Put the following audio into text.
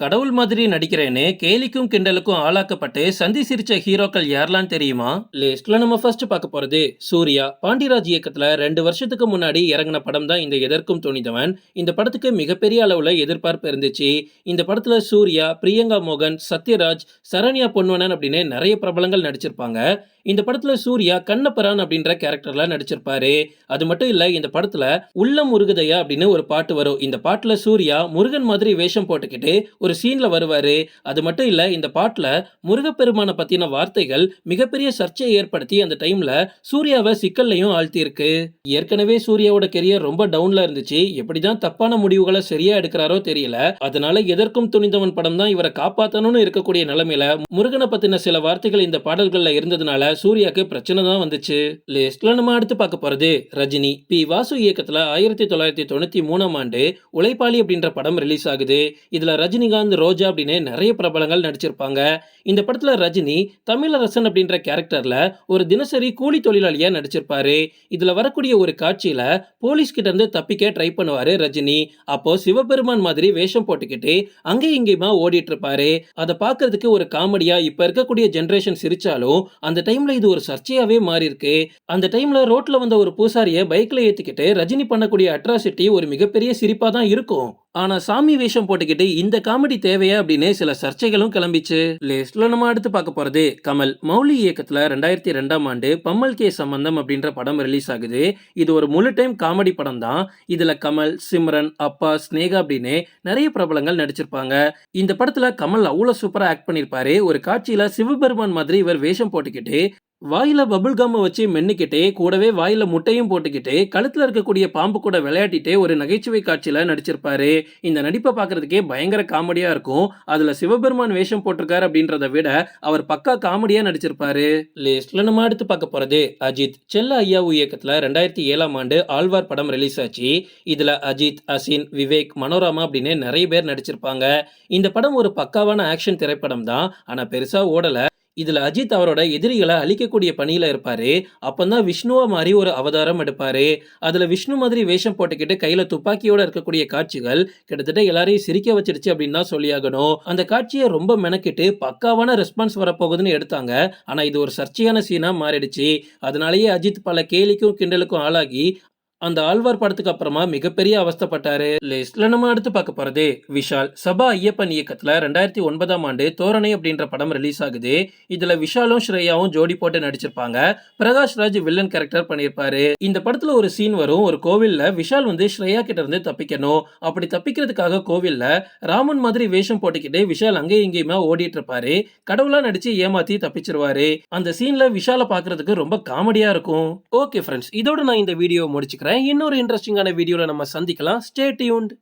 கடவுள் மாதிரி நடிக்கிறேன்னு கேலிக்கும் கிண்டலுக்கும் ஆளாக்கப்பட்டு சந்தி சிரிச்ச ஹீரோக்கள் யாரெல்லாம் தெரியுமா? லிஸ்ட்ல நம்ம ஃபர்ஸ்ட் பார்க்க போறது சூர்யா. பாண்டிராஜ் இயக்கத்துல ரெண்டு வருஷத்துக்கு முன்னாடி இறங்கின படம் தான் இந்த எதற்கும் துணிந்தவன் இந்த படத்துக்கு மிகப்பெரிய அளவுல எதிர்பார்ப்பு இருந்துச்சு. இந்த படத்துல சூர்யா பிரியங்கா மோகன் சத்யராஜ் சரண்யா பொன்வனன் அப்படின்னு நிறைய பிரபலங்கள் நடிச்சிருப்பாங்க. இந்த படத்துல சூர்யா கண்ணப்பரான் அப்படின்ற கேரக்டர்ல நடிச்சிருப்பாரு. அது மட்டும் இல்ல இந்த படத்துல உள்ளம் முருகதையா அப்படின்னு ஒரு பாட்டு வரும். இந்த பாட்டுல சூர்யா முருகன் மாதிரி வேஷம் போட்டுக்கிட்டு ஒரு சீனில் வருவார். அது மட்டும் இல்லை இந்த பாட்டில் முருகப்பெருமானை பற்றின வார்த்தைகள் மிகப்பெரிய சர்ச்சையை ஏற்படுத்தி அந்த டைமில் சூர்யாவை சிக்கல்லையும் ஆழ்த்தியிருக்கு. ஏற்கனவே சூர்யாவோட கெரியர் ரொம்ப டவுனில் இருந்துச்சு. எப்படி தான் தப்பான முடிவுகளை சரியாக எடுக்கிறாரோ தெரியல. அதனால எதற்கும் துணிந்தவன் படம் தான் இவரை காப்பாற்றணும்னு இருக்கக்கூடிய நிலைமையில முருகனை பற்றின சில வார்த்தைகள் இந்த பாடல்களில் இருந்ததுனால சூர்யாக்கு பிரச்சனை தான் வந்துச்சு. லிஸ்ட்ல நம்ம அடுத்து பார்க்க போகிறது ரஜினி. பி. வாசு இயக்கத்தில் ஆயிரத்தி தொள்ளாயிரத்தி தொண்ணூற்றி மூணாம் ஆண்டு உழைப்பாளி அப்படின்ற படம் ரிலீஸ் ஆகுது. இதில் ரஜினிகாந்த் ரோஜா அப்படின்னு நிறைய பிரபலங்கள் நடிச்சிருப்பாங்க. இந்த படத்தில் ரஜினி தமிழரசன் அப்படின்ற கேரக்டரில் ஒரு தினசரி கூலி தொழிலாளியாக நடிச்சிருப்பாரு. இதில் வரக்கூடிய ஒரு காட்சியில் போலீஸ் இருந்து தப்பிக்க ட்ரை பண்ணுவார் ரஜினி. அப்போ சிவபெருமான் மாதிரி வேஷம் போட்டுக்கிட்டு அங்கேயும் இங்கேயுமா ஓடிட்டு இருப்பாரு அதை பார்க்கறதுக்கு ஒரு காமெடியா இப்ப இருக்கக்கூடிய ஜென்ரேஷன் சிரிச்சாலும் அந்த டைம்ல இது ஒரு சர்ச்சையாவே மாறி இருக்கு அந்த டைம்ல ரோட்ல வந்த ஒரு பூசாரிய பைக்ல ஏத்திக்கிட்டு ரஜினி பண்ணக்கூடிய அட்ராசிட்டி ஒரு மிகப்பெரிய சிரிப்பா தான் இருக்கும். ஆனால் சாமி வேஷம் போட்டுக்கிட்டு இந்த காமெடி தேவையா அப்படின்னு சில சர்ச்சைகளும் கிளம்பிச்சு. லிஸ்ட்ல நம்ம அடுத்து பார்க்க போறது கமல். மௌலி இயக்கத்துல ரெண்டாயிரத்தி ரெண்டாம் ஆண்டு பம்மல் கே சம்பந்தம் அப்படின்ற படம் ரிலீஸ் ஆகுது. இது ஒரு முழு டைம் காமெடி படம் தான். இதுல கமல் சிம்ரன் அப்பா ஸ்னேகா அப்படின்னு நிறைய பிரபலங்கள் நடிச்சிருப்பாங்க. இந்த படத்துல கமல் அவ்வளவு சூப்பரா ஆக்ட் பண்ணிருப்பாரு. ஒரு காட்சியில சிவபெருமான் மாதிரி இவர் வேஷம் போட்டுக்கிட்டு வாயில பபுள் கம்மை வச்சு மென்னுக்கிட்டே கூடவே வாயில முட்டையும் போட்டுக்கிட்டு கழுத்துல இருக்கக்கூடிய பாம்பு கூட விளையாட்டிட்டே ஒரு நகைச்சுவை காட்சியில நடிச்சிருப்பாரு. இந்த நடிப்பை பார்க்கறதுக்கே பயங்கர காமெடியா இருக்கும். அதுல சிவபெருமான் வேஷம் போட்டிருக்காரு அப்படின்றத விட அவர் பக்கா காமெடியா நடிச்சிருப்பாரு. லிஸ்ட்ல நம்ம அடுத்து பார்க்க போறது அஜித். செல்ல ஐயாவு இயக்கத்துல ரெண்டாயிரத்தி ஏழாம் ஆண்டு ஆழ்வார் படம் ரிலீஸ் ஆச்சு. இதுல அஜித் அசின் விவேக் மனோரமா அப்படின்னு நிறைய பேர் நடிச்சிருப்பாங்க. இந்த படம் ஒரு பக்காவான ஆக்ஷன் திரைப்படம் தான் ஆனா பெருசா ஓடல. இதுல அஜித் அவரோட எதிரிகளை அழிக்கக்கூடிய பணியில இருப்பாரு. அப்பந்தான் விஷ்ணுவை மாதிரி ஒரு அவதாரம் எடுப்பாரு. அதுல விஷ்ணு மாதிரி வேஷம் போட்டுக்கிட்டு கையில துப்பாக்கியோட இருக்கக்கூடிய காட்சிகள் கிட்டத்தட்ட எல்லாரையும் சிரிக்க வச்சிருச்சு அப்படின்னு தான் சொல்லியாகணும். அந்த காட்சியை ரொம்ப மெனக்கிட்டு பக்காவான ரெஸ்பான்ஸ் வரப்போகுதுன்னு எடுத்தாங்க. ஆனா இது ஒரு சர்ச்சையான சீனா மாறிடுச்சு. அதனாலேயே அஜித் பல கேலிக்கும் கிண்டலுக்கும் ஆளாகி அந்த ஆழ்வார் படத்துக்கு அப்புறமா மிகப்பெரிய அவஸ்தப்பட்டாரு. லிஸ்ட்ல நம்ம அடுத்து பார்க்க போறது விஷால். சபா ஐயப்பன் இயக்கத்துல ரெண்டாயிரத்தி ஒன்பதாம் ஆண்டு தோரணை அப்படின்ற படம் ரிலீஸ் ஆகுது. இதுல விஷாலும் ஸ்ரேயாவும் ஜோடி போட்டு நடிச்சிருப்பாங்க. பிரகாஷ் ராஜ் வில்லன் கேரக்டர் பண்ணியிருப்பாரு. இந்த படத்துல ஒரு சீன் வரும். ஒரு கோவில்ல விஷால் வந்து ஸ்ரேயா கிட்ட இருந்து தப்பிக்கணும். அப்படி தப்பிக்கிறதுக்காக கோவில்ல ராமன் மாதிரி வேஷம் போட்டுக்கிட்டு விஷால் அங்கேயும் இங்கேயுமா ஓடிட்டு இருப்பாரு. கடவுளா நடிச்சு ஏமாத்தி தப்பிச்சிருவாரு. அந்த சீன்ல விஷால பாக்குறதுக்கு ரொம்ப காமெடியா இருக்கும். ஓகே ஃப்ரெண்ட்ஸ் இதோட நான் இந்த வீடியோ முடிச்சுக்கிறேன். இன்னொரு இன்ட்ரெஸ்டிங்கான வீடியோவில் நம்ம சந்திக்கலாம். Stay tuned